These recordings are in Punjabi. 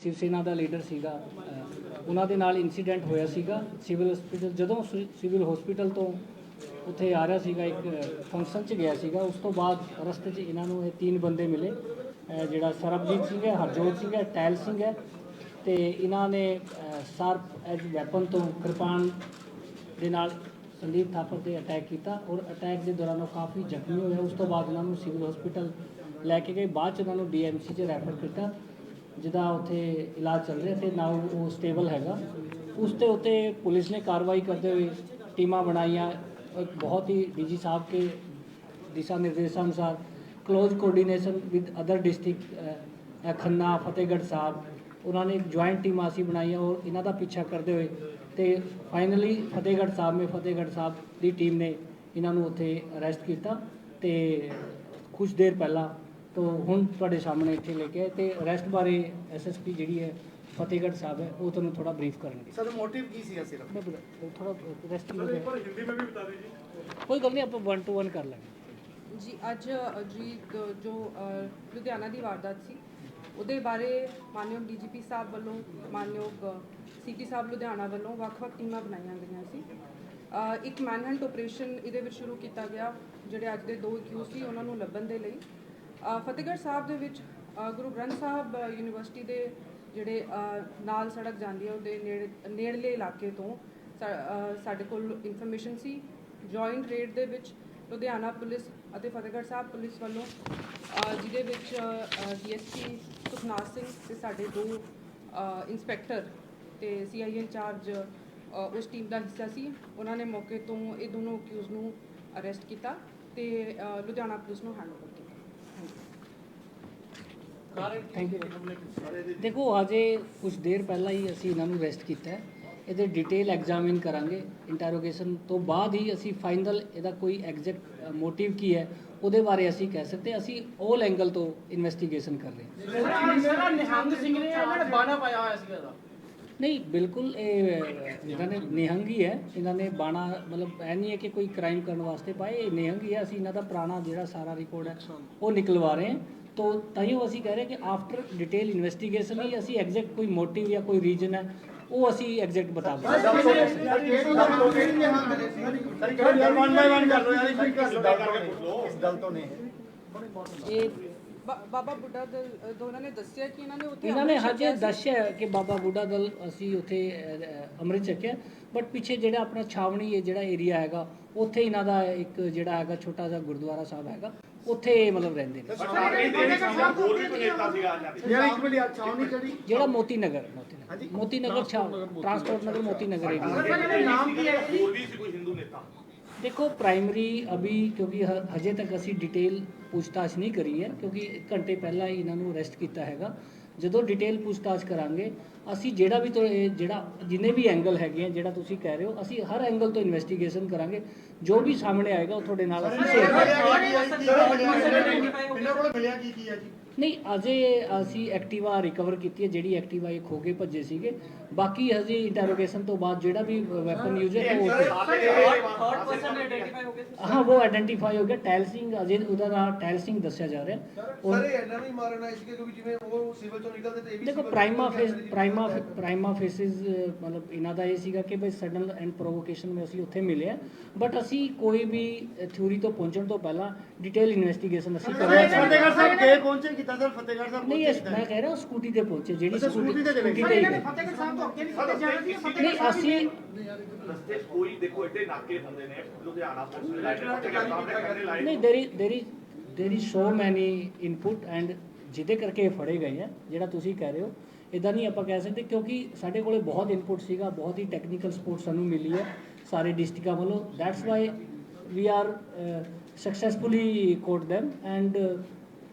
ਸ਼ਿਵ ਸੈਨਾ ਦਾ ਲੀਡਰ ਸੀਗਾ ਉਹਨਾਂ ਦੇ ਨਾਲ ਇਨਸੀਡੈਂਟ ਹੋਇਆ ਸੀਗਾ। ਸਿਵਲ ਹਸਪੀਟਲ ਜਦੋਂ ਸਿ- ਸਿਵਲ ਹਸਪੀਟਲ ਤੋਂ ਉੱਥੇ ਆ ਰਿਹਾ ਸੀਗਾ, ਇੱਕ ਫੰਕਸ਼ਨ 'ਚ ਗਿਆ ਸੀਗਾ, ਉਸ ਤੋਂ ਬਾਅਦ ਰਸਤੇ 'ਚ ਇਹਨਾਂ ਨੂੰ ਇਹ ਤਿੰਨ ਬੰਦੇ ਮਿਲੇ। ਜਿਹੜਾ ਸਰਬਜੀਤ ਸਿੰਘ ਹੈ, ਹਰਜੋਤ ਸਿੰਘ ਹੈ ਟੈਲ ਸਿੰਘ ਹੈ ਤੇ ਇਹਨਾਂ ਨੇ ਸ਼ਾਰਪ ਐਜ ਵੈਪਨ ਤੋਂ ਕਿਰਪਾਨ ਦੇ ਨਾਲ ਸੰਦੀਪ ਥਾਪਰ ਤੇ ਅਟੈਕ ਕੀਤਾ ਔਰ ਅਟੈਕ ਦੇ ਦੌਰਾਨ ਉਹ ਕਾਫੀ ਜ਼ਖਮੀ ਹੋਇਆ। ਉਸ ਤੋਂ ਬਾਅਦ ਉਹਨਾਂ ਨੂੰ ਸਿਵਲ ਹਸਪੀਟਲ ਲੈ ਕੇ ਗਏ। ਬਾਅਦ ਚ ਉਹਨਾਂ ਨੂੰ ਡੀਐਮਸੀ 'ਚ ਰੈਫਰ ਕੀਤਾ। ਜਿਹਦਾ ਉੱਥੇ ਇਲਾਜ ਚੱਲ ਰਿਹਾ ਤੇ ਨਾਓ ਉਹ ਸਟੇਬਲ ਹੈਗਾ। ਉਸ ਤੇ ਉੱਤੇ ਪੁਲਿਸ ਨੇ ਕਾਰਵਾਈ ਕਰਦੇ ਹੋਏ ਟੀਮਾਂ ਬਣਾਈਆਂ। ਇੱਕ ਬਹੁਤ ਹੀ ਡੀਜੀ ਸਾਹਿਬ ਕੇ ਦਿਸ਼ਾ ਨਿਰਦੇਸ਼ਾਂ ਅਨੁਸਾਰ close coordination with other district Khanna, Fatehgarh Sahib, ਉਹਨਾਂ ਨੇ ਜੁਆਇੰਟ ਟੀਮ ਅਸੀਂ ਬਣਾਈਆਂ ਔਰ ਇਹਨਾਂ ਦਾ ਪਿੱਛਾ ਕਰਦੇ ਹੋਏ ਤੇ ਫਾਈਨਲੀ ਫਤਿਹਗੜ੍ਹ ਸਾਹਿਬ ਮੇ ਫਤਿਹਗੜ੍ਹ ਸਾਹਿਬ ਦੀ ਟੀਮ ਨੇ ਇਹਨਾਂ ਨੂੰ ਉੱਥੇ ਅਰੈਸਟ ਕੀਤਾ ਤੇ ਕੁਝ ਦੇਰ ਪਹਿਲਾਂ ਤੋਂ ਹੁਣ ਤੁਹਾਡੇ ਸਾਹਮਣੇ ਇੱਥੇ ਲੈ ਕੇ ਆਏ ਤੇ ਅਰੈਸਟ ਬਾਰੇ ਐਸਐਸਪੀ ਜਿਹੜੀ ਹੈ ਫਤਿਹਗੜ੍ਹ ਸਾਹਿਬ ਹੈ ਉਹ ਤੁਹਾਨੂੰ ਥੋੜਾ ਬਰੀਫ ਕਰਨਗੇ। ਸਰ ਮੋਟਿਵ ਕੀ ਸੀ ਸਿਰਫ? ਥੋੜਾ ਰੈਸਟ ਸਰ ਇੱਕ ਹਿੰਦੀ ਵਿੱਚ ਵੀ ਬਤਾ ਦਿਓ ਕੋਈ ਗੱਲ ਨਹੀਂ ਆਪਾਂ 1 ਟੂ 1 ਕਰ ਲਾਂਗੇ। ਜੀ ਅੱਜ ਜੀ ਜੋ ਲੁਧਿਆਣਾ ਦੀ ਵਾਰਦਾਤ ਸੀ ਉਹਦੇ ਬਾਰੇ ਮਾਨਯੋਗ ਡੀਜੀਪੀ ਸਾਹਿਬ ਵੱਲੋਂ ਮਾਨਯੋਗ ਸੀਪੀ ਸਾਹਿਬ ਲੁਧਿਆਣਾ ਵੱਲੋਂ ਵੱਖ-ਵੱਖ ਟੀਮਾਂ ਬਣਾਈਆਂ ਗਈਆਂ ਸੀ। ਇੱਕ ਮੈਨਹੰਟ ਆਪਰੇਸ਼ਨ ਇਹਦੇ ਵਿੱਚ ਸ਼ੁਰੂ ਕੀਤਾ ਗਿਆ ਜਿਹੜੇ ਅੱਜ ਦੇ ਦੋ ਕਿਊ ਸੀ ਉਹਨਾਂ ਨੂੰ ਲੱਭਣ ਦੇ ਲਈ। ਫਤਿਹਗੜ੍ਹ ਸਾਹਿਬ ਦੇ ਵਿੱਚ ਗੁਰੂ ਗ੍ਰੰਥ ਸਾਹਿਬ ਯੂਨੀਵਰਸਿਟੀ ਦੇ ਜਿਹੜੇ ਨਾਲ ਸੜਕ ਜਾਂਦੀ ਹੈ ਉਹਦੇ ਨੇੜੇ ਨੇੜਲੇ ਇਲਾਕੇ ਤੋਂ ਸਾਡੇ ਕੋਲ ਇਨਫੋਰਮੇਸ਼ਨ ਸੀ ਜੁਆਇੰਟ ਰੇਡ ਦੇ ਵਿੱਚ ਲੁਧਿਆਣਾ ਪੁਲਿਸ ਅਤੇ ਫਤਿਹਗੜ੍ਹ ਸਾਹਿਬ ਪੁਲਿਸ ਵੱਲੋਂ ਜਿਹਦੇ ਵਿੱਚ ਡੀਐਸਪੀ ਸੁਖਨਾਥ ਸਿੰਘ ਤੇ ਸਾਡੇ ਦੋ ਅ, ਇੰਸਪੈਕਟਰ ਤੇ ਸੀਆਈ ਇੰਚਾਰਜ ਉਸ ਟੀਮ ਦਾ ਹਿੱਸਾ ਸੀ। ਉਹਨਾਂ ਨੇ ਮੌਕੇ ਤੋਂ ਇਹ ਦੋਨੋਂ ਅਕਿਊਜ਼ ਨੂੰ ਅਰੈਸਟ ਕੀਤਾ ਤੇ ਲੁਧਿਆਣਾ ਪੁਲਿਸ ਨੂੰ ਹੈਂਡਓਵਰ ਕੀਤਾ ਥੈਂਕ ਯੂ ਦੇਖੋ ਅਜੇ ਕੁਝ ਦੇਰ ਪਹਿਲਾਂ ਹੀ ਅਸੀਂ ਇਹਨਾਂ ਨੂੰ ਅਰੈਸਟ ਕੀਤਾ ਹੈ। ਇਹਦੇ ਡਿਟੇਲ ਐਗਜ਼ਾਮਿਨ ਕਰਾਂਗੇ। ਇੰਟਰੋਗੇਸ਼ਨ ਤੋਂ ਬਾਅਦ ਹੀ ਅਸੀਂ ਫਾਈਨਲ ਇਹਦਾ ਕੋਈ ਐਗਜ਼ੈਕਟ ਮੋਟਿਵ ਕੀ ਹੈ ਉਹਦੇ ਬਾਰੇ ਅਸੀਂ ਕਹਿ ਸਕਦੇ ਅਸੀਂ 올 ਐਂਗਲ ਤੋਂ ਇਨਵੈਸਟੀਗੇਸ਼ਨ ਕਰ ਰਹੇ ਹਾਂ। ਸਰ ਨਿਹੰਗ ਸਿੰਘ ਨੇ ਇਹਨਾਂ ਨੇ ਬਾਣਾ ਪਾਇਆ ਹੋਇਆ ਸੀਗਾ ਇਹਦਾ। ਨਹੀਂ ਬਿਲਕੁਲ ਇਹ ਇਹਨਾਂ ਨੇ ਨਿਹੰਗ ਹੀ ਹੈ। ਇਹਨਾਂ ਨੇ ਬਾਣਾ ਮਤਲਬ ਇਹ ਨਹੀਂ ਹੈ ਕਿ ਕੋਈ ਕ੍ਰਾਈਮ ਕਰਨ ਵਾਸਤੇ ਪਾਏ। ਇਹ ਨਿਹੰਗ ਹੀ ਹੈ। ਅਸੀਂ ਇਹਨਾਂ ਦਾ ਪੁਰਾਣਾ ਜਿਹੜਾ ਸਾਰਾ ਰਿਕਾਰਡ ਹੈ ਉਹ ਨਿਕਲਵਾ ਰਹੇ ਹਾਂ। ਤੋ ਤਾਈਓ ਅਸੀਂ ਕਹਿ ਰਹੇ ਕਿ ਆਫਟਰ ਡਿਟੇਲ ਇਨਵੈਸਟੀਗੇਸ਼ਨ ਹੀ ਅਸੀਂ ਐਗਜ਼ੈਕਟ ਕੋਈ ਮੋਟਿਵ ਜਾਂ ਕੋਈ ਰੀਜਨ ਹੈ ਉਹ ਅਸੀਂ ਐਗਜ਼ੈਕਟ ਬਤਾ ਨੇ ਇਹ ਬਾਬਾ ਬੁੱਢਾ ਦਲ ਦੋਨਾਂ ਨੇ ਦੱਸਿਆ ਕਿ ਇਹਨਾਂ ਨੇ ਉੱਥੇ ਇਹਨਾਂ ਨੇ ਹਜੇ। ਦੱਸਿਆ ਕਿ ਬਾਬਾ ਬੁੱਢਾ ਦਲ ਅਸੀਂ ਉੱਥੇ ਅੰਮ੍ਰਿਤ ਛਕਿਆ। ਬਟ ਪਿੱਛੇ ਜਿਹੜਾ ਆਪਣਾ ਛਾਵਣੀ ਹੈ ਜਿਹੜਾ ਏਰੀਆ ਹੈਗਾ ਉੱਥੇ ਇਹਨਾਂ ਦਾ ਇੱਕ ਜਿਹੜਾ ਹੈਗਾ ਛੋਟਾ ਜਿਹਾ ਗੁਰਦੁਆਰਾ ਸਾਹਿਬ ਹੈਗਾ। ਉੱਥੇ ਮਤਲਬ ਰਹਿੰਦੇ ਨੇ। ਯਾਰ ਇੱਕ ਮਿੰਟ ਯਾਰ ਚਾਉਣੀ ਕਿਹੜੀ ਜਿਹੜਾ ਮੋਤੀ ਨਗਰ ਮੋਤੀ ਨਗਰ ਮੋਤੀ ਨਗਰ ਛਾਵ ਟਰਾਂਸਪੋਰਟ ਨਗਰ ਮੋਤੀ ਨਗਰ ਏਰੀਆ ਨਾਮ ਕੀ ਹੈ ਦੇਖੋ ਪ੍ਰਾਇਮਰੀ ਅਭੀ ਕਿਉਂਕਿ ਹਜੇ ਤੱਕ ਅਸੀਂ ਡਿਟੇਲ ਪੁੱਛਤਾਛ ਨਹੀਂ ਕਰੀ ਹੈ ਕਿਉਂਕਿ ਇੱਕ ਘੰਟੇ ਪਹਿਲਾਂ ਹੀ ਇਹਨਾਂ ਨੂੰ ਅਰੈਸਟ ਕੀਤਾ ਹੈਗਾ। ਜਦੋਂ ਡਿਟੇਲ ਪੁੱਛਤਾਛ ਕਰਾਂਗੇ ਅਸੀਂ ਜਿਹੜਾ ਵੀ ਜਿਹੜਾ ਜਿੰਨੇ ਵੀ ਐਂਗਲ ਹੈਗੇ ਆ ਜਿਹੜਾ ਤੁਸੀਂ ਕਹਿ ਰਹੇ ਹੋ ਅਸੀਂ ਹਰ ਐਂਗਲ ਤੋਂ ਇਨਵੈਸਟੀਗੇਸ਼ਨ ਕਰਾਂਗੇ। ਜੋ ਵੀ ਸਾਹਮਣੇ ਆਏਗਾ ਉਹ ਤੁਹਾਡੇ ਨਾਲ ਅਸੀਂ ਸ਼ੇਅਰ ਕਰਾਂਗੇ। ਕੀ ਕੀ ਹੈ ਨਹੀਂ ਅਜੇ ਅਸੀਂ ਐਕਟਿਵਾ ਰਿਕਵਰ ਕੀਤੀ ਹੈ ਜਿਹੜੀ ਐਕਟਿਵਾ ਇਹ ਖੋ ਕੇ ਭੱਜੇ ਸੀਗੇ। ਬਾਕੀ ਹਜੇ ਇੰਟਰੋਗੇਸ਼ਨ ਤੋਂ ਬਾਅਦ ਜਿਹੜਾ ਵੀ ਵੈਪਨ ਯੂਜ਼ ਹੈ ਉਹ ਹਾਂ ਉਹ ਆਇਡੈਂਟੀਫਾਈ ਹੋ ਗਿਆ। ਟੈਲ ਸਿੰਘ ਅਜੇ ਉਹਦਾ ਨਾਮ ਟੈਲ ਸਿੰਘ ਦੱਸਿਆ ਜਾ ਰਿਹਾ। ਸਰ ਇਹ ਇਹਨਾਂ ਨੂੰ ਹੀ ਮਾਰਨ ਸੀਗੇ ਕਿਉਂਕਿ ਜਿਵੇਂ ਉਹ ਸਿਵਲ ਚੋਂ ਨਿਕਲਦੇ ਤੇ ਇਹ ਵੀ ਦੇਖੋ ਪ੍ਰਾਈਮਾ ਫੇਸ ਸੀ। ਪ੍ਰਾਈਮਾ ਪ੍ਰਾਈਮਾ ਫੇਸਿਸ ਮਤਲਬ ਇਹਨਾਂ ਦਾ ਇਹ ਸੀਗਾ ਕਿ ਬਈ ਸਡਨ ਐਂਡ ਪ੍ਰੋਵੋਕੇਸ਼ਨ ਵਿੱਚ ਅਸੀਂ ਉੱਥੇ ਮਿਲੇ ਆ ਬਟ ਅਸੀਂ ਕੋਈ ਵੀ ਥਿਊਰੀ ਤੋਂ ਪਹੁੰਚਣ ਤੋਂ ਪਹਿਲਾਂ ਡਿਟੇਲ ਇਨਵੈਸਟੀਗੇਸ਼ਨ ਅਸੀਂ ਕਰਨਾ ਚਾਹੁੰਦੇ ਫਤਿਹਗੜ੍ਹ ਸਾਹਿਬ ਗਏ ਪਹੁੰਚੇ ਕੀਤਾ ਸਰ ਫਤਿਹਗੜ੍ਹ ਸਾਹਿਬ ਨਹੀਂ ਇਸ ਮੈਂ ਕਹਿ ਰਿਹਾ ਸਕੂਟੀ ਤੇ ਪਹੁੰਚੇ ਜਿਹੜੀ ਅੱਛਾ, ਸਕੂਟੀ ਤੇ ਚਲੇ ਗਏ। ਤੇ। ਫਤਿਹਗੜ੍ਹ ਸਾਹਿਬ ਤੋਂ ਅੱਗੇ ਨਹੀਂ ਕਿਤੇ ਜਾਣਾ ਸੀ ਨਹੀਂ ਅਸੀਂ ਰਸਤੇ 'ਚ ਕੋਈ ਦੇਖੋ ਐਡੇ ਨਾਕੇ ਹੁੰਦੇ ਨੇ ਲੁਧਿਆਣਾ ਨੇ ਫਤਿਹਗੜ੍ਹ ਸਾਹਿਬ ਲਾਏ ਨਹੀਂ ਦੇਰੀ ਦੇਰੀ ਦੇਰੀ ਸੋ ਮੈਨੀ ਇਨਪੁਟ ਐਂਡ ਜਿਹਦੇ ਕਰਕੇ ਇਹ ਫੜੇ ਗਏ ਆ ਜਿਹੜਾ ਤੁਸੀਂ ਕਹਿ ਰਹੇ ਹੋ। ਇਦਾਂ ਨਹੀਂ ਆਪਾਂ ਕਹਿ ਸਕਦੇ ਕਿਉਂਕਿ ਸਾਡੇ ਕੋਲੇ ਬਹੁਤ ਇਨਪੁਟ ਸੀਗਾ ਬਹੁਤ ਹੀ ਟੈਕਨੀਕਲ ਸਪੋਰਟ ਸਾਨੂੰ ਮਿਲੀ ਹੈ ਸਾਰੇ ਡਿਸਟ੍ਰਿਕਟਾਂ ਵੱਲੋਂ। That's why we are successfully caught them and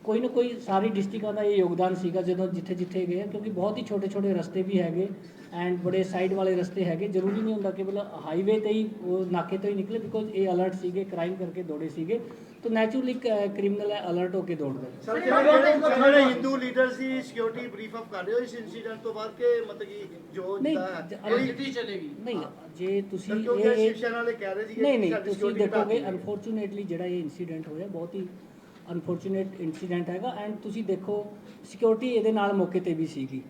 ਕੋਈ ਨਾ ਕੋਈ ਸਾਰੀ ਡਿਸਟ੍ਰਿਕਟਾਂ ਦਾ ਇਹ ਯੋਗਦਾਨ ਸੀਗਾ ਜਦੋਂ ਜਿੱਥੇ ਜਿੱਥੇ ਗਏ ਕਿਉਂਕਿ ਬਹੁਤ ਹੀ ਛੋਟੇ ਛੋਟੇ ਰਸਤੇ ਵੀ ਹੈਗੇ ਐਂਡ ਬੜੇ ਸਾਈਡ ਵਾਲੇ ਰਸਤੇ ਹੈਗੇ। ਜ਼ਰੂਰੀ ਨਹੀਂ ਹੁੰਦਾ ਕਿ ਮਤਲਬ ਹਾਈਵੇ ਤੇ ਹੀ ਉਹ ਨਾਕੇ ਤੋਂ ਹੀ ਨਿਕਲੇ ਬਿਕੋਜ਼ ਇਹ ਅਲਰਟ ਸੀਗੇ ਕ੍ਰਾਈਮ ਕਰਕੇ ਦੌੜੇ ਸੀਗੇ। ਤਾਂ ਨੈਚੁਰਲੀ ਕ੍ਰਿਮੀਨਲ ਹੈ ਅਲਰਟ ਹੋ ਕੇ ਦੌੜਦੇ। ਸਰ ਜਿਹੜੇ ਹਿੰਦੂ ਲੀਡਰ ਸੀ ਸਿਕਿਉਰਿਟੀ ਬਰੀਫ ਅਪ ਕਰ ਰਹੇ ਹੋ ਇਸ ਇਨਸੀਡੈਂਟ ਤੋਂ ਬਾਅਦ ਕਿ ਮਤਲਬ ਕਿ ਜੋ ਜ- ਚਲੇਗੀ। ਨਹੀਂ ਜੇ ਤੁਸੀਂ ਇਹ ਸ਼ਿਵ ਸੈਨਾ ਵਾਲੇ ਕਹਿ ਰਹੇ ਸੀ ਨਹੀਂ ਨਹੀਂ ਤੁਸੀਂ ਦੇਖੋਗੇ ਅਨਫੋਰਚੂਨੇਟਲੀ ਜਿਹੜਾ ਇਹ ਇਨਸੀਡੈਂਟ ਹੋਇਆ ਬਹੁਤ ਹੀ ਅਨਫੋਰਚੂਨੇਟ ਇਨਸੀਡੈਂਟ ਹੈਗਾ ਐਂਡ ਤੁਸੀਂ ਦੇਖੋ ਸਿਕਿਉਰਿਟੀ ਇਹਦੇ ਨਾਲ ਮੌਕੇ ਤੇ ਵੀ ਸੀਗੀ।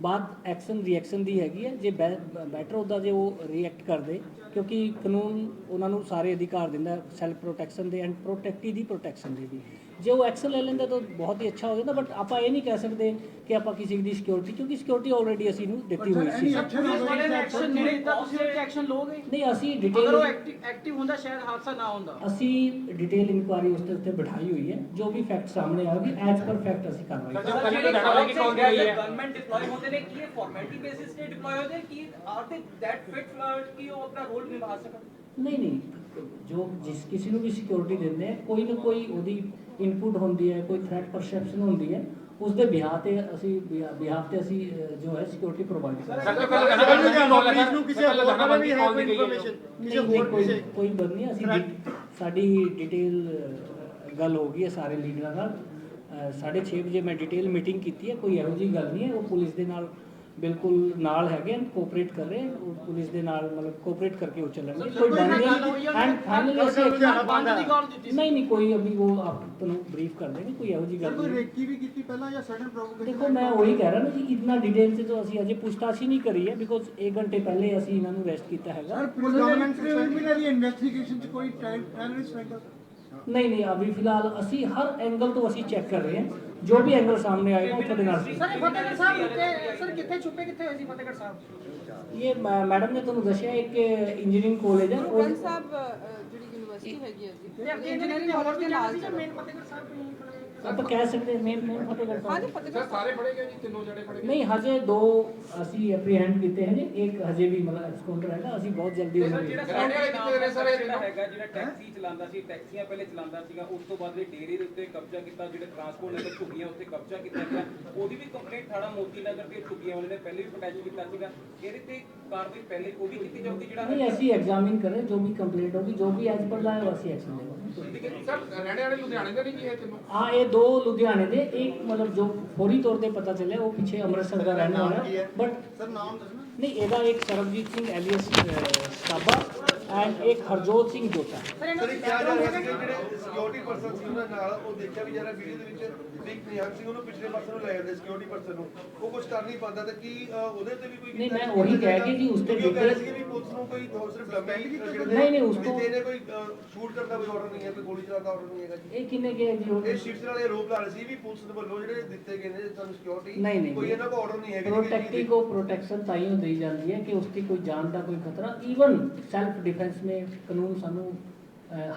ਬਾਅਦ ਐਕਸ਼ਨ ਰਿਐਕਸ਼ਨ ਦੀ ਹੈਗੀ ਹੈ ਜੇ ਬੈਟਰ ਉਹਦਾ ਜੇ ਉਹ ਰਿਐਕਟ ਕਰਦੇ ਕਿਉਂਕਿ ਕਾਨੂੰਨ ਉਹਨਾਂ ਨੂੰ ਸਾਰੇ ਅਧਿਕਾਰ ਦਿੰਦਾ ਸੈਲਫ ਪ੍ਰੋਟੈਕਸ਼ਨ ਦੇ ਐਂਡ ਪ੍ਰੋਟੈਕਟੀ ਦੀ ਪ੍ਰੋਟੈਕਸ਼ਨ ਦੇ ਵੀ। ਜੇ ਉਹ ਐਕਸ਼ਨ ਲੈ ਲੈਂਦਾ ਤਾਂ ਬਹੁਤ ਹੀ ਅੱਛਾ ਹੋ ਜਾਂਦਾ ਬਟ ਆਪਾਂ ਇਹ ਨਹੀਂ ਕਹਿ ਸਕਦੇ ਕਿ ਆਪਾਂ ਕਿਸੇ ਦੀ ਸਿਕਿਉਰਿਟੀ ਕਿਉਂਕਿ ਸਿਕਿਉਰਿਟੀ ਆਲਰੇਡੀ ਅਸੀਂ ਨੂੰ ਦਿੱਤੀ ਹੋਈ ਸੀ। ਪੁਲਿਸ ਵਾਲੇ ਨੇ ਐਕਸ਼ਨ ਨਹੀਂ ਲਿੱਤਾ ਤੁਸੀਂ ਉਹ ਐਕਸ਼ਨ ਲਓਗੇ? ਨਹੀਂ ਅਸੀਂ ਅਗਰ ਉਹ ਡਿਟੇਲ ਐਕਟਿਵ ਹੁੰਦਾ ਸ਼ਾਇਦ ਹਾਦਸਾ ਨਾ ਹੁੰਦਾ। ਅਸੀਂ ਡਿਟੇਲ ਇਨਕੁਆਰੀ ਉਸ ਉੱਤੇ ਬਿਠਾਈ ਹੋਈ ਹੈ ਜੋ ਵੀ ਫੈਕਟ ਸਾਹਮਣੇ ਆਉਗੀ ਐਜ਼ ਪਰ ਫੈਕਟ ਅਸੀਂ ਕਾਰਵਾਈ ਕਰਾਂਗੇ ਗਵਰਨਮੈਂਟ ਡਿਪਲੋਏ ਹੁੰਦੇ ਨੇ ਕੀ ਇਹ ਫਾਰਮੈਲਿਟੀ ਬੇਸਿਸ ਤੇ ਡਿਪਲੋਏ ਹੁੰਦੇ ਕੀ ਆਰ ਦੇ ਦੈਟ ਫਿਟ ਕਿ ਉਹ ਆਪਣਾ ਰੋਲ ਨਿਭਾ ਸਕਣ? ਨਹੀਂ ਨਹੀਂ ਜੋ ਜਿਸ ਕਿਸੇ ਨੂੰ ਵੀ ਸਿਕਿਉਰਿਟੀ ਦਿੰਦੇ ਆ ਕੋਈ ਨਾ ਕੋਈ ਉਹਦੀ ਇਨਪੁਟ ਹੁੰਦੀ ਹੈ ਕੋਈ ਥ੍ਰੈਟ ਪਰਸੈਪਸ਼ਨ ਹੁੰਦੀ ਹੈ ਉਸ ਦੇ ਬਿਹਾਰ ਤੇ ਅਸੀਂ ਬਿਹਾਰ ਤੇ ਅਸੀਂ ਜੋ ਹੈ ਸਿਕਿਉਰਿਟੀ ਪ੍ਰੋਵਾਈਡ ਕਰਦੇ ਨੂੰ ਕਿਸੇ ਹੋਰ ਵੀ ਹੈ ਕੋਈ ਇਨਫੋਰਮੇਸ਼ਨ ਕਿਸੇ ਹੋਰ ਕੋਈ ਕੋਈ ਗੱਲ ਨਹੀਂ ਅਸੀਂ ਸਾਡੀ ਡਿਟੇਲ ਗੱਲ ਹੋ ਗਈ ਹੈ ਸਾਰੇ ਲੀਡਰਾਂ ਨਾਲ। 6:30 ਵਜੇ ਮੈਂ ਡਿਟੇਲ ਮੀਟਿੰਗ ਕੀਤੀ ਹੈ ਕੋਈ ਇਹੋ ਜਿਹੀ ਗੱਲ ਨਹੀਂ ਹੈ ਉਹ ਪੁਲਿਸ ਦੇ ਨਾਲ ਬਿਲਕੁਲ ਨਾਲ ਹੈਗੇ ਹਨ ਕੋਆਪਰੇਟ ਕਰ ਰਹੇ ਪੁਲਿਸ ਦੇ ਨਾਲ ਮਤਲਬ ਕੋਆਪਰੇਟ ਕਰਕੇ ਉਹ ਚੱਲਣਗੇ। ਕੋਈ ਗੱਲ ਨਹੀਂ ਐਂਡ ਫਾਈਨਲੀ ਅਸੀਂ ਬੰਦ ਦੀ ਗੱਲ ਦਿੱਤੀ ਨਹੀਂ ਨਹੀਂ ਕੋਈ ਅਭੀ ਉਹ ਆਪ ਤੁਹਾਨੂੰ ਬਰੀਫ ਕਰ ਦੇਣਗੇ ਕੋਈ ਇਹੋ ਜਿਹੀ ਗੱਲ ਕੋਈ ਰੇਕੀ ਵੀ ਕੀਤੀ ਪਹਿਲਾਂ ਜਾਂ ਸਡਨ ਪ੍ਰੋਵੋਕੇਸ਼ਨ ਦੇਖੋ ਮੈਂ ਉਹੀ ਕਹਿ ਰਿਹਾ ਨਾ ਜੀ ਇਤਨਾ ਡਿਟੇਲ ਚ ਤਾਂ ਅਸੀਂ ਅਜੇ ਪੁੱਛਤਾਛ ਹੀ ਨਹੀਂ ਕਰੀ ਹੈ ਬਿਕੋਜ਼ 1 ਘੰਟੇ ਪਹਿਲੇ ਅਸੀਂ ਇਹਨਾਂ ਨੂੰ ਅਰੈਸਟ ਕੀਤਾ ਹੈਗਾ। ਸਰ ਪ੍ਰੀਲਿਮਿਨਰੀ ਪ੍ਰੀਲਿਮਿਨਰੀ ਇਨਵੈਸਟੀਗੇਸ਼ਨ ਚ ਕੋਈ ਟੈਰਰਿਸਟ ਐਂਗਲ ਨਹੀਂ ਨਹੀਂ ਅਭੀ ਫਿਲਹਾਲ ਅਸੀਂ ਹਰ ਐਂਗਲ ਤੋਂ ਅਸੀਂ ਚੈੱਕ ਕਰ ਰਹੇ ਹਾਂ। ਜੋ ਵੀ ਐਂਗਲ ਸਾਹਮਣੇ ਆਏਗਾ ਉਹ ਤੁਹਾਡੇ ਨਾਲ। ਸਰ ਫਤਿਹਗੜ੍ਹ ਸਾਹਿਬ ਰੁਕੇ ਸਰ ਕਿੱਥੇ ਛੁਪੇ ਕਿੱਥੇ ਹੋਏ ਸੀ ਫਤਿਹਗੜ੍ਹ ਸਾਹਿਬ? ਇਹ ਮ- ਮੈਡਮ ਨੇ ਤੁਹਾਨੂੰ ਦੱਸਿਆ ਇੱਕ ਇੰਜੀਨੀਅਰਿੰਗ ਕਾਲਜ ਹੈ ਉਹ ਸਾਹਿਬ ਅ, ਜਿਹੜੀ ਯੂਨੀਵਰਸਿਟੀ ਹੈਗੀ ਹੈ ਜੀ ਇੰਜੀਨੀਅਰਿੰਗ ਕਾਲਜ ਦੇ ਨਾਲ ਮੇਨ ਫਤਿਹਗੜ੍ਹ ਸਾਹਿਬ ਆਪਾਂ ਕਹਿ ਸਕਦੇ ਮੇਨ ਮੇਨ ਫਤਿਹਗੜ੍ਹ ਹਾਂਜੀ ਸਾਹਿਬ ਫਤਿਹਗੜ੍ਹ ਸਾਹਿਬ। ਨਹੀਂ ਹਜੇ ਦੋ ਅਸੀਂ ਐਪਰੀਹੈਂਡ ਕੀਤੇ ਹਨ ਇੱਕ ਹਜੇ ਵੀ ਮਤਲਬ ਐਕਸਕਾਊਂਟਰ ਹੈਗਾ ਅਸੀਂ ਬਹੁਤ ਜਲਦੀ ਸਰ ਜਿਹੜਾ ਸਾਡੇ ਵਾਲੇ ਕਿਤੇ ਨੇ ਸਰ ਜਿਹੜਾ ਹੈਗਾ ਜਿਹੜਾ ਟੈਕਸੀ ਚਲਾਉਂਦਾ ਸੀ ਟੈਕਸੀਆਂ ਪਹਿਲੇ ਚਲਾਉਂਦਾ ਸੀਗਾ ਉਸ ਤੋਂ ਬਾਅਦ ਇਹ ਡੇਰੇ ਦੇ ਉੱਤੇ ਕਬਜ਼ਾ ਕੀਤਾ ਜਿਹੜੇ ਟਰਾਂਸਪੋਰਟ ਨਗਰ ਝੁੱਗੀਆਂ ਉੱਤੇ ਕਬਜ਼ਾ ਕੀਤਾ ਗਿਆ। ਉਹਦੀ ਵੀ ਕੰਪਲੇਂਟ ਥਾਣਾ ਮੋਤੀ ਨਗਰ ਤੇ ਝੁੱਗੀਆਂ ਵਾਲੇ ਨੇ ਪਹਿਲੇ ਵੀ ਅਟੈਚ ਕੀਤਾ ਸੀਗਾ। ਇਹਦੇ ਤੇ ਕਾਰਵਾਈ ਪਹਿਲੇ ਉਹ ਵੀ ਕੀਤੀ ਜਾਊਗੀ ਜਿਹੜਾ ਨਹੀਂ ਅਸੀਂ ਐਗਜ਼ਾਮਿਨ ਕਰ ਰਹੇ ਜੋ ਵੀ ਕੰਪਲੀਟ ਹੋਗੀ ਜੋ ਵੀ ਐਜ਼ ਪਰ ਦਾ ਹੈ ਉਹ ਅਸੀਂ ਐਕਸ਼ਨ ਲਵਾਂਗੇ ਸਰ ਰਹਿਣੇ ਵਾਲੇ ਲੁਧਿਆਣੇ ਦੇ ਨਹੀਂ ਕੀ ਹੈ ਤੈਨੂੰ ਆ ਇਹ ਦੋ ਲੁਧਿਆਣੇ ਦੇ ਇੱਕ ਮਤਲਬ ਜੋ ਫੌਰੀ ਤੌਰ ਤੇ ਪਤਾ ਚੱਲਿਆ ਉਹ ਪਿੱਛੇ ਅੰਮ੍ਰਿਤਸਰ ਦਾ ਰਹਿਣ ਵਾਲਾ ਹੈ ਬਟ ਸਰ ਨਾਮ ਦੱਸਣਾ ਨਹੀਂ ਇਹਦਾ ਇੱਕ ਸਰਬਜੀਤ ਸਿੰਘ ਐਲੀਅਸ ਸਾਬਾ ਐਂਡ ਇੱਕ ਹਰਜੋਤ ਸਿੰਘ ਜੋਤਾ ਸਰ ਇਹ ਕਿਹਾ ਜਾ ਰਿਹਾ ਸੀ ਜਿਹੜੇ ਸਿਕਿਉਰਿਟੀ ਪਰਸਨ ਸੀ ਉਹਨਾਂ ਨਾਲ ਉਹ ਦੇਖਿਆ ਵੀ ਜਰਾ ਵੀਡੀਓ ਦੇ ਵਿੱਚ ਵੀ ਨਿਹੰਗ ਸਿੰਘ ਉਹਨੂੰ ਪਿਛਲੇ ਪਾਸੇ ਨੂੰ ਲੈ ਜਾਂਦੇ ਸਿਕਿਉਰਿਟੀ ਪਰਸਨ ਨੂੰ। ਉਹ ਕੁਝ ਕਰ ਨਹੀਂ ਪਾਉਂਦਾ ਤੇ ਕੀ ਉਹਦੇ ਤੇ ਵੀ ਕੋਈ ਨਹੀਂ ਮੈਂ ਉਹੀ ਕਹਿ ਕੇ ਜੀ ਉਸ ਤੇ ਕਿਉਂਕਿ ਕਹਿ ਵੀ ਪੁਲਿਸ ਨੂੰ ਕੋਈ ਹੋਰ ਸਿਰਫ ਲੰਬਾਈ ਨਹੀਂ, ਨਹੀਂ, ਉਸ ਤੋਂ- ਇਹਨੇ ਕੋਈ ਸ਼ੂਟ ਕਰਨ ਕੋਈ ਆਰਡਰ ਨਹੀਂ ਹੈ ਕੋਈ ਗੋਲੀ ਚਲਾਉਣ ਆਰਡਰ ਨਹੀਂ ਹੈਗਾ ਜੀ। ਇਹ ਕਿੰਨੇ ਗਿਆ ਜੀ ਉਹ? ਇਹ ਸ਼ਿਫਟ ਵਾਲੇ ਆਰੋਪ ਲਾ ਰਹੇ ਸੀ ਵੀ ਪੁਲਿਸ ਦੇ ਵੱਲੋਂ ਜਿਹੜੇ ਦਿੱਤੇ ਗਏ ਨੇ ਤੁਹਾਨੂੰ ਸਿਕਿਉਰਿਟੀ ਨਹੀਂ, ਨਹੀਂ, ਕੋਈ ਇਹਨਾਂ ਦਾ ਆਰਡਰ ਨਹੀਂ ਹੈਗਾ ਪ੍ਰੋਟੈਕਟਿਵ ਕੋ ਪ੍ਰੋਟੈਕਸ਼ਨ ਤਾਂ ਹੀ ਦੇਈ ਜਾਂਦੀ ਹੈ ਕਿ ਉਸ ਦੀ ਕੋਈ ਜਾਨ ਦਾ ਕੋਈ ਖਤਰਾ ਈਵਨ ਸੈਲਫ ਡਿਫੈਂਸ में ਕਾਨੂੰਨ ਸਾਨੂੰ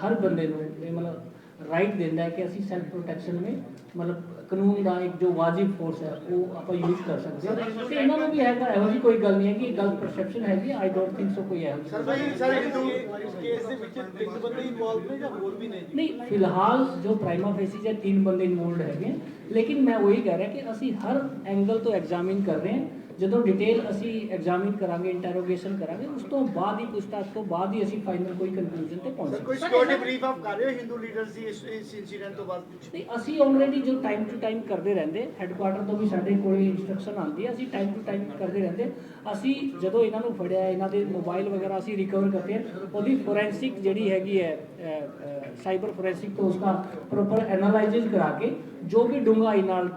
ਹਰ ਬੰਦੇ ਨੂੰ ਇਹ ਮਤਲਬ ਰਾਈਟ ਦਿੰਦਾ ਹੈ ਕਿ ਅਸੀਂ ਸੈਲਫ ਪ੍ਰੋਟੈਕਸ਼ਨ में ਮਤਲਬ ਕਾਨੂੰਨ ਦਾ ਇੱਕ ਜੋ ਵਾਜਿਬ ਫੋਰਸ ਹੈ ਉਹ ਆਪਾਂ ਯੂਜ਼ ਕਰ ਸਕਦੇ ਹਾਂ। ਤੇ ਇਹਨਾਂ ਨੂੰ ਵੀ ਹੈਗਾ ਇਹੋ ਜਿਹੀ ਕੋਈ ਗੱਲ ਨਹੀਂ ਹੈ ਕਿ ਇਹ ਗਲਤ ਪਰਸੈਪਸ਼ਨ ਹੈਗੀ ਆਈ ਡੋਨਟ ਥਿੰਕ ਸੋ ਕੋਈ ਇਹੋ ਜਿਹੀ ਸਰ ਭਾਈ ਸਰ ਹਿੰਦੂ ਇਸ ਕੇਸ ਦੇ ਵਿੱਚ ਤਿੰਨ ਬੰਦੇ ਇਨਵੋਲਵ ਨੇ ਜਾਂ ਹੋਰ ਵੀ ਨੇ ਨਹੀਂ ਫਿਲਹਾਲ ਜੋ ਪ੍ਰਾਈਮਾ ਫੇਸਿਸ ਹੈ ਤਿੰਨ ਬੰਦੇ ਇਨਵੋਲਡ ਹੈਗੇ ਹੈ। ਲੇਕਿਨ ਮੈਂ ਉਹੀ ਕਹਿ ਰਿਹਾ ਕਿ ਅਸੀਂ ਹਰ ਐਂਗਲ ਤੋਂ ਐਗਜ਼ਾਮਿਨ ਕਰ ਰਹੇ ਹਾਂ। ਜਦੋਂ ਡਿਟੇਲ ਅਸੀਂ ਐਗਜ਼ਾਮਿਨ ਕਰਾਂਗੇ ਇੰਟਰੋਗੇਸ਼ਨ ਕਰਾਂਗੇ ਉਸ ਤੋਂ ਬਾਅਦ ਹੀ ਪੁੱਛਤਾਛ ਤੋਂ ਬਾਅਦ ਹੀ ਅਸੀਂ ਫਾਈਨਲ ਕੋਈ ਕੰਕਲੂਜਨ ਤੇ ਪਹੁੰਚਾਂਗੇ ਕੋਈ ਸਿਕਿਉਰਿਟੀ ਬਰੀਫ ਆਪ ਕਰ ਰਹੇ ਹੋ ਹਿੰਦੂ ਲੀਡਰਸ ਦੀ ਇਸ ਇਨਸੀਡੈਂਟ ਤੋਂ ਬਾਅਦ ਅਸੀਂ ਆਲਰੇਡੀ ਜੋ ਟਾਈਮ ਟੂ ਟਾਈਮ ਕਰਦੇ ਰਹਿੰਦੇ ਹੈੱਡਕੁਆਟਰ ਤੋਂ ਵੀ ਸਾਡੇ ਕੋਲ ਇਨਸਟਰਕਸ਼ਨ ਆਉਂਦੀ ਹੈ ਅਸੀਂ ਟਾਈਮ ਟੂ ਟਾਈਮ ਕਰਦੇ ਰਹਿੰਦੇ। ਅਸੀਂ ਜਦੋਂ ਇਹਨਾਂ ਨੂੰ ਫੜਿਆ ਇਹਨਾਂ ਦੇ ਮੋਬਾਈਲ ਵਗੈਰਾ ਅਸੀਂ ਰਿਕਵਰ ਕਰਦੇ ਹਾਂ ਉਹਦੀ ਫੋਰੈਂਸਿਕ ਜਿਹੜੀ ਹੈਗੀ ਹੈ ਸਾਈਬਰ ਫੋਰੈਂਸਿਕ ਤੋਂ ਉਸका ਪ੍ਰੋਪਰ ਐਨਾਲਾਈਸਿਸ ਕਰਾ ਕੇ ਜੋ ਵੀ ਡੂੰਘਾਈ ਨਾਲ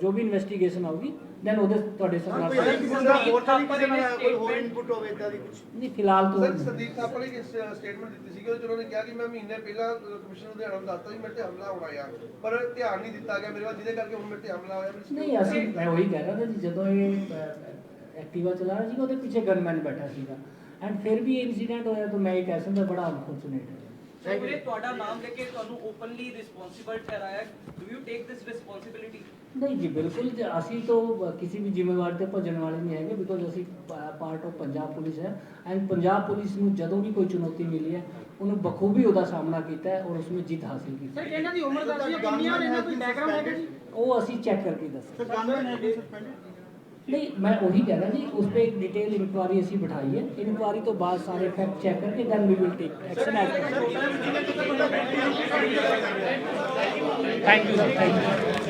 ਜੋ ਵੀ ਇਨਵੈਸਟੀਗੇਸ਼ਨ ਆਊਗੀ ਦੈਨ ਉਹਦੇ ਤੁਹਾਡੇ ਕੋਈ ਸਾਹਮਣੇ ਕਿਸੇ ਦਾ ਹੋਰ ਤਾਂ ਨਹੀਂ ਕਿਸੇ ਨਾਲ ਕੋਈ ਹੋਰ ਇਨਪੁਟ ਹੋਵੇ ਇਦਾਂ ਦੀ ਕੁਝ ਨਹੀਂ ਫਿਲਹਾਲ ਸਰ ਤੋਂ ਸੰਦੀਪ ਥਾਪਰ ਨੇ ਸਟੇਟਮੈਂਟ ਦਿੱਤੀ ਸੀ ਕਿ ਉਹਨਾਂ ਨੇ ਕਿਹਾ ਕਿ ਮੈਂ ਮਹੀਨੇ ਪਹਿਲਾਂ ਕਮਿਸ਼ਨ ਲੁਧਿਆਣਾ ਨੂੰ ਦੱਸਤਾ ਸੀ ਮੇਰੇ ਤੇ ਹਮਲਾ ਹੋਣਾ ਆ ਪਰ ਧਿਆਨ ਨਹੀਂ ਦਿੱਤਾ ਗਿਆ ਮੇਰੇ ਵੱਲ ਜਿਹਦੇ ਕਰਕੇ ਹੁਣ ਮੇਰੇ ਤੇ ਹਮਲਾ ਹੋਇਆ ਨਹੀਂ ਅਸੀਂ ਮੈਂ ਉਹੀ ਕਹਿ ਰਿਹਾ ਸੀ ਜਦੋਂ ਇਹ ਐਕਟਿਵਾ ਚਲਾ ਰਿਹਾ ਸੀ ਉਹਦੇ ਪਿੱਛੇ ਗਨਮੈਨ ਬੈਠਾ ਸੀਗਾ। ਐਂਡ ਫਿਰ ਵੀ ਇਹ ਇਨਸੀਡੈਂਟ ਹੋਇਆ ਤਾਂ ਮੈਂ ਇਹ ਕਹਿ ਸਕਦਾ ਬੜਾ ਅਨਫੋਰਚੂਨੇਟ ਹੈ। ਸਰ ਤੁਹਾਡਾ ਨਾਮ ਲੈ ਕੇ ਤੁਹਾਨੂੰ ਓਪਨਲੀ ਰਿਸਪੌਂਸਿਬਲ ਠਹਿਰਾਇਆ। Do you take this responsibility ਨਹੀਂ ਜੀ ਬਿਲਕੁਲ ਜੀ, ਅਸੀਂ ਤਾਂ ਕਿਸੇ ਵੀ ਜ਼ਿੰਮੇਵਾਰੀ ਤੇ ਭੱਜਣ ਵਾਲੇ ਨਹੀਂ ਹੈਗੇ ਬਿਕੋਜ਼ ਅਸੀਂ ਪਾਰਟ ਆਫ ਪੰਜਾਬ ਪੁਲਿਸ ਹੈ ਐਂਡ ਪੰਜਾਬ ਪੁਲਿਸ ਨੂੰ ਜਦੋਂ ਵੀ ਕੋਈ ਚੁਣੌਤੀ ਮਿਲੀ ਹੈ ਉਹਨੂੰ ਬਖੂਬੀ ਉਹਦਾ ਸਾਹਮਣਾ ਕੀਤਾ ਹੈ ਔਰ ਉਸ ਵਿੱਚ ਜਿੱਤ ਹਾਸਿਲ ਕੀਤੀ ਸਰ ਇਹਨਾਂ ਦੀ ਉਮਰ ਦੱਸੀ ਕਿੰਨੀ ਔਰ ਇਹਨਾਂ ਕੋਈ ਬੈਕਗ੍ਰਾਉਂਡ ਹੈਗਾ ਜੀ ਉਹ ਅਸੀਂ ਚੈੱਕ ਕਰਕੇ ਸਰ ਹੈ ਸਸਪੈਂਡਡ ਨਹੀਂ ਮੈਂ ਉਹੀ ਕਹਿ ਰਿਹਾ ਜੀ ਉਸ ਤੇ ਇੱਕ ਡਿਟੇਲ ਇਨਕੁਆਰੀ ਅਸੀਂ ਬਿਠਾਈ ਹੈ। ਇਨਕੁਆਰੀ ਤੋਂ ਬਾਅਦ ਸਾਰੇ ਫੈਕਟ ਚੈੱਕ ਕਰਕੇ then we will take action thank you sir thank you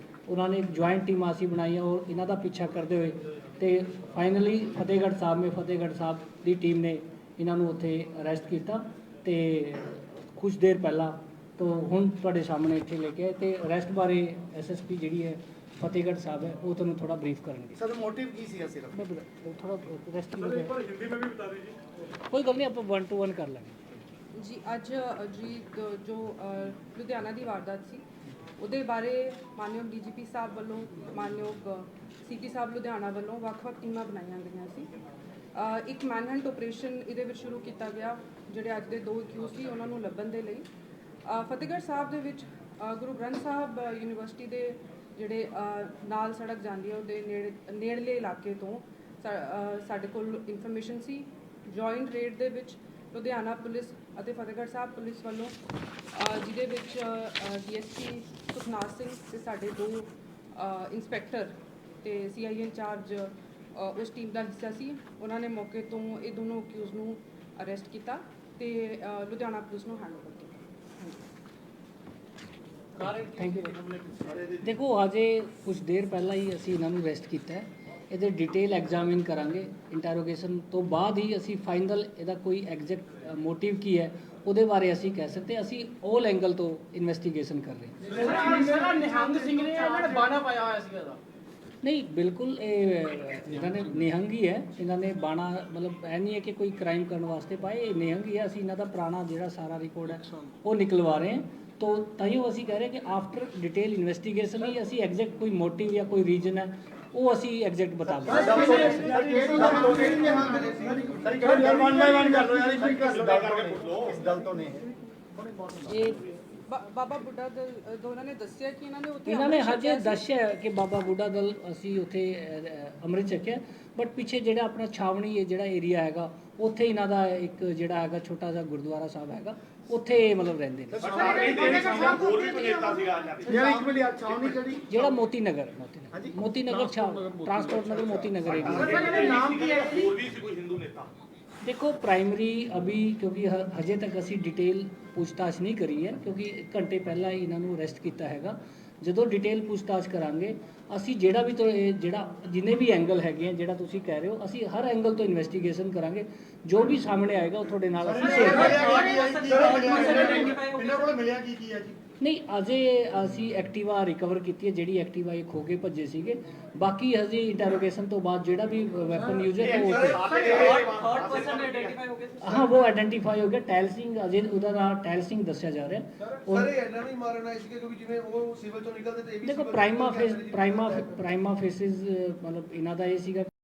ਉਹਨਾਂ ਨੇ ਇੱਕ ਜੁਆਇੰਟ ਟੀਮ ਅਸੀਂ ਬਣਾਈਆਂ ਔਰ ਇਹਨਾਂ ਦਾ ਪਿੱਛਾ ਕਰਦੇ ਹੋਏ ਤੇ ਫਾਈਨਲੀ ਫਤਿਹਗੜ੍ਹ ਸਾਹਿਬ ਮੇ ਫਤਿਹਗੜ੍ਹ ਸਾਹਿਬ ਦੀ ਟੀਮ ਨੇ ਇਹਨਾਂ ਨੂੰ ਉੱਥੇ ਅਰੈਸਟ ਕੀਤਾ ਤੇ ਕੁਝ ਦੇਰ ਪਹਿਲਾਂ ਤੋਂ ਹੁਣ ਤੁਹਾਡੇ ਸਾਹਮਣੇ ਇੱਥੇ ਲੈ ਕੇ ਆਏ ਤੇ ਅਰੈਸਟ ਬਾਰੇ ਐਸਐਸਪੀ ਜਿਹੜੀ ਹੈ ਫਤਿਹਗੜ੍ਹ ਸਾਹਿਬ ਹੈ ਉਹ ਤੁਹਾਨੂੰ ਥੋੜਾ ਬਰੀਫ ਕਰਨਗੇ। ਸਰ ਮੋਟਿਵ ਕੀ ਸੀਗਾ ਸਿਰਫ? ਮੈਂ ਥੋੜਾ ਰੈਸਟ ਕੀ ਹੋ ਗਿਆ। ਹਿੰਦੀ ਵਿੱਚ ਵੀ ਬਤਾ ਦਿਓ ਕੋਈ ਗੱਲ ਨਹੀਂ ਆਪਾਂ 1 ਟੂ 1 ਕਰ ਲਾਂਗੇ। ਜੀ ਅੱਜ ਜੀ ਜੋ ਲੁਧਿਆਣਾ ਦੀ ਵਾਰਦਾਤ ਸੀ ਉਹਦੇ ਬਾਰੇ ਮਾਨਯੋਗ ਡੀਜੀਪੀ ਸਾਹਿਬ ਵੱਲੋਂ, ਮਾਨਯੋਗ ਸੀਪੀ ਸਾਹਿਬ ਲੁਧਿਆਣਾ ਵੱਲੋਂ ਵੱਖ-ਵੱਖ ਟੀਮਾਂ ਬਣਾਈਆਂ ਗਈਆਂ ਸੀ। ਇੱਕ ਮੈਨਹੰਟ ਆਪਰੇਸ਼ਨ ਇਹਦੇ ਵਿੱਚ ਸ਼ੁਰੂ ਕੀਤਾ ਗਿਆ, ਜਿਹੜੇ ਅੱਜ ਦੇ ਦੋ ਅਕਿਊਜ਼ ਸੀ, ਉਹਨਾਂ ਨੂੰ ਲੱਭਣ ਦੇ ਲਈ। ਫਤਿਹਗੜ੍ਹ ਸਾਹਿਬ ਦੇ ਵਿੱਚ ਗੁਰੂ ਗ੍ਰੰਥ ਸਾਹਿਬ ਯੂਨੀਵਰਸਿਟੀ ਦੇ ਜਿਹੜੇ ਨਾਲ ਸੜਕ ਜਾਂਦੀ ਹੈ, ਉਹਦੇ ਨੇੜੇ, ਨੇੜਲੇ ਇਲਾਕੇ ਤੋਂ ਸਾਡੇ ਕੋਲ ਇਨਫੋਰਮੇਸ਼ਨ ਸੀ। ਜੁਆਇੰਟ ਰੇਡ ਦੇ ਵਿੱਚ ਲੁਧਿਆਣਾ ਪੁਲਿਸ ਅਤੇ ਫਤਿਹਗੜ੍ਹ ਸਾਹਿਬ ਪੁਲਿਸ ਵੱਲੋਂ ਜਿਹਦੇ ਵਿੱਚ ਡੀਐਸਪੀ ਸੁਖਨਾਥ ਸਿੰਘ ਤੇ ਸਾਡੇ ਦੋ ਅ, ਇੰਸਪੈਕਟਰ ਤੇ ਸੀਆਈਏ ਇੰਚਾਰਜ ਉਸ ਟੀਮ ਦਾ ਹਿੱਸਾ ਸੀ। ਉਹਨਾਂ ਨੇ ਮੌਕੇ ਤੋਂ ਇਹ ਦੋਨੋਂ ਅਕਿਊਜ਼ ਨੂੰ ਅਰੈਸਟ ਕੀਤਾ ਤੇ ਲੁਧਿਆਣਾ ਪੁਲਿਸ ਨੂੰ ਹੈਂਡਓਵਰ ਕੀਤਾ। ਥੈਂਕ ਯੂ ਦੇਖੋ ਅਜੇ ਕੁਝ ਦੇਰ ਪਹਿਲਾਂ ਹੀ ਅਸੀਂ ਇਹਨਾਂ ਨੂੰ ਅਰੈਸਟ ਕੀਤਾ ਹੈ। ਇਹਦੇ ਡਿਟੇਲ ਐਗਜ਼ਾਮਿਨ ਕਰਾਂਗੇ। ਇੰਟਰੋਗੇਸ਼ਨ ਤੋਂ ਬਾਅਦ ਹੀ ਅਸੀਂ ਫਾਈਨਲ ਇਹਦਾ ਕੋਈ ਐਗਜ਼ੈਕਟ ਮੋਟਿਵ ਕੀ ਹੈ, ਉਹਦੇ ਬਾਰੇ ਅਸੀਂ ਕਹਿ ਸਕਦੇ ਅਸੀਂ 올 ਐਂਗਲ ਤੋਂ ਇਨਵੈਸਟੀਗੇਸ਼ਨ ਕਰ ਰਹੇ ਹਾਂ। ਨਿਹੰਗ ਸਿੰਘ ਨੇ ਇਹਨਾਂ ਨੇ ਬਾਣਾ ਪਾਇਆ ਹੋਇਆ ਸੀਗਾ ਇਹਦਾ ਨਹੀਂ, ਬਿਲਕੁਲ ਇਹ, ਇਹਨਾਂ ਨੇ ਨਿਹੰਗ ਹੀ ਹੈ। ਇਹਨਾਂ ਨੇ ਬਾਣਾ, ਮਤਲਬ ਇਹ ਨਹੀਂ ਹੈ ਕਿ ਕੋਈ ਕ੍ਰਾਈਮ ਕਰਨ ਵਾਸਤੇ ਪਾਏ। ਇਹ ਨਿਹੰਗ ਹੀ ਹੈ। ਅਸੀਂ ਇਹਨਾਂ ਦਾ ਪੁਰਾਣਾ ਜਿਹੜਾ ਸਾਰਾ ਰਿਕਾਰਡ ਹੈ, ਉਹ ਨਿਕਲਵਾ ਰਹੇ ਹਾਂ। ਤੋ ਤਾਈਓ ਅਸੀਂ ਕਹਿ ਰਹੇ ਕਿ ਆਫਟਰ ਡਿਟੇਲ ਇਨਵੈਸਟੀਗੇਸ਼ਨ ਹੀ ਅਸੀਂ ਐਗਜ਼ੈਕਟ ਕੋਈ ਮੋਟਿਵ ਜਾਂ ਕੋਈ ਰੀਜਨ ਹੈ ਉਹ ਅਸੀਂ ਐਗਜ਼ੈਕਟ ਬਤਾ ਸਕਦੇ ਸਰ ਵਨ ਬਾਈ ਵਨ ਕਰ ਲਓ ਯਾਰ ਇੱਕ ਇੱਕ ਇਸ ਦਲ ਤੋਂ ਨੇ ਇਹ ਬਾਬਾ ਬੁੱਢਾ ਦਲ ਅ, ਤੋਂ ਉਹਨਾਂ ਨੇ ਦੱਸਿਆ ਕਿ ਇਹਨਾਂ ਨੇ ਉੱਥੇ ਇਹਨਾਂ ਨੇ ਹਜੇ। ਦੱਸਿਆ ਕਿ ਬਾਬਾ ਬੁੱਢਾ ਦਲ ਅਸੀਂ ਉੱਥੇ ਅੰਮ੍ਰਿਤ ਛਕਿਆ। ਬਟ ਪਿੱਛੇ ਜਿਹੜਾ ਆਪਣਾ ਛਾਵਣੀ ਹੈ ਜਿਹੜਾ ਏਰੀਆ ਹੈਗਾ ਉੱਥੇ ਇਹਨਾਂ ਦਾ ਇੱਕ ਜਿਹੜਾ ਹੈਗਾ ਛੋਟਾ ਜਿਹਾ ਗੁਰਦੁਆਰਾ ਸਾਹਿਬ ਹੈਗਾ ਉੱਥੇ ਮਤਲਬ ਰਹਿੰਦੇ ਨੇ। ਯਾਰ ਇੱਕ ਮਿੰਟ ਯਾਰ ਛਾਉਣੀ ਕਿਹੜੀ ਜਿਹੜਾ ਮੋਤੀ ਨਗਰ ਮੋਤੀ ਨਗਰ। ਮੋਤੀ ਨਗਰ ਛਾਵ ਟਰਾਂਸਪੋਰਟ ਨਗਰ ਮੋਤੀ ਨਗਰ ਏਰੀਆ ਨਾਮ ਕੀ ਹੈ। ਹੋਰ ਵੀ ਸੀ ਕੋਈ ਹਿੰਦੂ ਨੇਤਾ? ਦੇਖੋ ਪ੍ਰਾਇਮਰੀ ਅਭੀ ਕਿਉਂਕਿ ਹਜੇ ਤੱਕ ਅਸੀਂ ਡਿਟੇਲ ਪੁੱਛਤਾਛ ਨਹੀਂ ਕਰੀ ਹੈ ਕਿਉਂਕਿ ਇੱਕ ਘੰਟੇ ਪਹਿਲਾਂ ਹੀ ਇਹਨਾਂ ਨੂੰ ਅਰੈਸਟ ਕੀਤਾ ਹੈਗਾ। ਜਦੋਂ ਡਿਟੇਲ ਪੁੱਛਤਾਛ ਕਰਾਂਗੇ ਅਸੀਂ ਜਿਹੜਾ ਵੀ ਤੋਂ ਜਿਹੜਾ ਜਿੰਨੇ ਵੀ ਐਂਗਲ ਹੈਗੇ ਆ ਜਿਹੜਾ ਤੁਸੀਂ ਕਹਿ ਰਹੇ ਹੋ ਅਸੀਂ ਹਰ ਐਂਗਲ ਤੋਂ ਇਨਵੈਸਟੀਗੇਸ਼ਨ ਕਰਾਂਗੇ। ਜੋ ਵੀ ਸਾਹਮਣੇ ਆਏਗਾ ਉਹ ਤੁਹਾਡੇ ਨਾਲ ਅਸੀਂ ਸ਼ੇਅਰ ਕਰਾਂਗੇ। ਇਹਨਾਂ ਕੋਲ ਮਿਲਿਆ ਕੀ ਕੀ ਹੈ ਜੀ? ਨਹੀਂ ਅਜੇ ਅਸੀਂ ਐਕਟਿਵਾ ਰਿਕਵਰ ਕੀਤੀ ਹੈ ਜਿਹੜੀ ਐਕਟਿਵਾ ਇਹ ਖੋ ਕੇ ਭੱਜੇ ਸੀਗੇ। ਬਾਕੀ ਹਜੇ ਇੰਟਰੋਗੇਸ਼ਨ ਤੋਂ ਬਾਅਦ ਜਿਹੜਾ ਵੀ ਵੈਪਨ ਯੂਜ਼ ਹੈ ਉਹ ਹੋ ਉਹ ਆਇਡੈਂਟੀਫਾਈ ਹੋ ਗਿਆ। ਟੈਲ ਸਿੰਘ ਅਜੇ ਉਹਦਾ ਨਾਮ ਟੈਲ ਸਿੰਘ ਦੱਸਿਆ ਜਾ ਰਿਹਾ। ਸਰ ਇਹ ਇਹਨਾਂ ਨੂੰ ਹੀ ਮਾਰਨ ਸੀਗੇ ਕਿਉਂਕਿ ਜਿਵੇਂ ਉਹ ਸਿਵਲ ਚੋਂ ਨਿਕਲਦੇ ਤੇ ਇਹ ਵੀ ਦੇਖੋ ਪ੍ਰਾਈਮਾ ਫੇਸ ਸੀ। ਪ੍ਰਾਈਮਾ ਪ੍ਰਾਈਮਾ ਫੇਸਿਸ ਮਤਲਬ ਇਹਨਾਂ ਦਾ ਇਹ ਸੀਗਾ